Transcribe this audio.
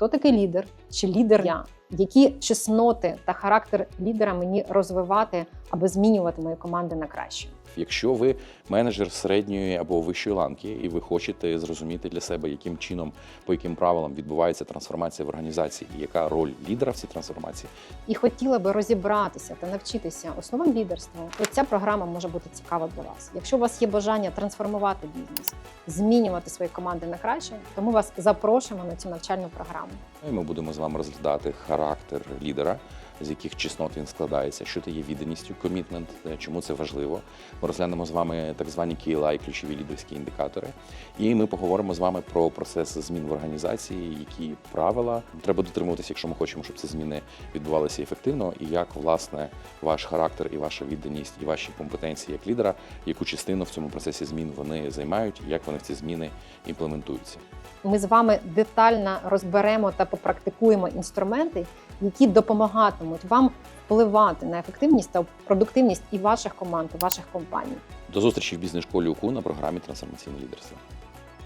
хто такий лідер, чи лідер я, які чесноти та характер лідера мені розвивати, аби змінювати мої команди на краще. Якщо ви менеджер середньої або вищої ланки, і ви хочете зрозуміти для себе, яким чином, по яким правилам відбувається трансформація в організації, і яка роль лідера в цій трансформації, І хотіла би розібратися та навчитися основам лідерства, то ця програма може бути цікава для вас. Якщо у вас є бажання трансформувати бізнес, змінювати свої команди на краще, то ми вас запрошуємо на цю навчальну програму. і ми будемо з вами розглядати характер лідера, з яких чеснот він складається, що це є відданістю, комітмент, чому це важливо. Ми розглянемо з вами так звані KLI, ключові лідерські індикатори. І ми поговоримо з вами про процес змін в організації, які правила треба дотримуватися, якщо ми хочемо, щоб ці зміни відбувалися ефективно, і як власне ваш характер і ваша відданість, і ваші компетенції як лідера, яку частину в цьому процесі змін вони займають, і як вони в ці зміни імплементуються. Ми з вами детально розберемо та попрактикуємо інструменти, які допомагатимуть вам впливати на ефективність та продуктивність і ваших команд, і ваших компаній. До зустрічі в бізнес-школі УКУ на програмі трансформаційне лідерство.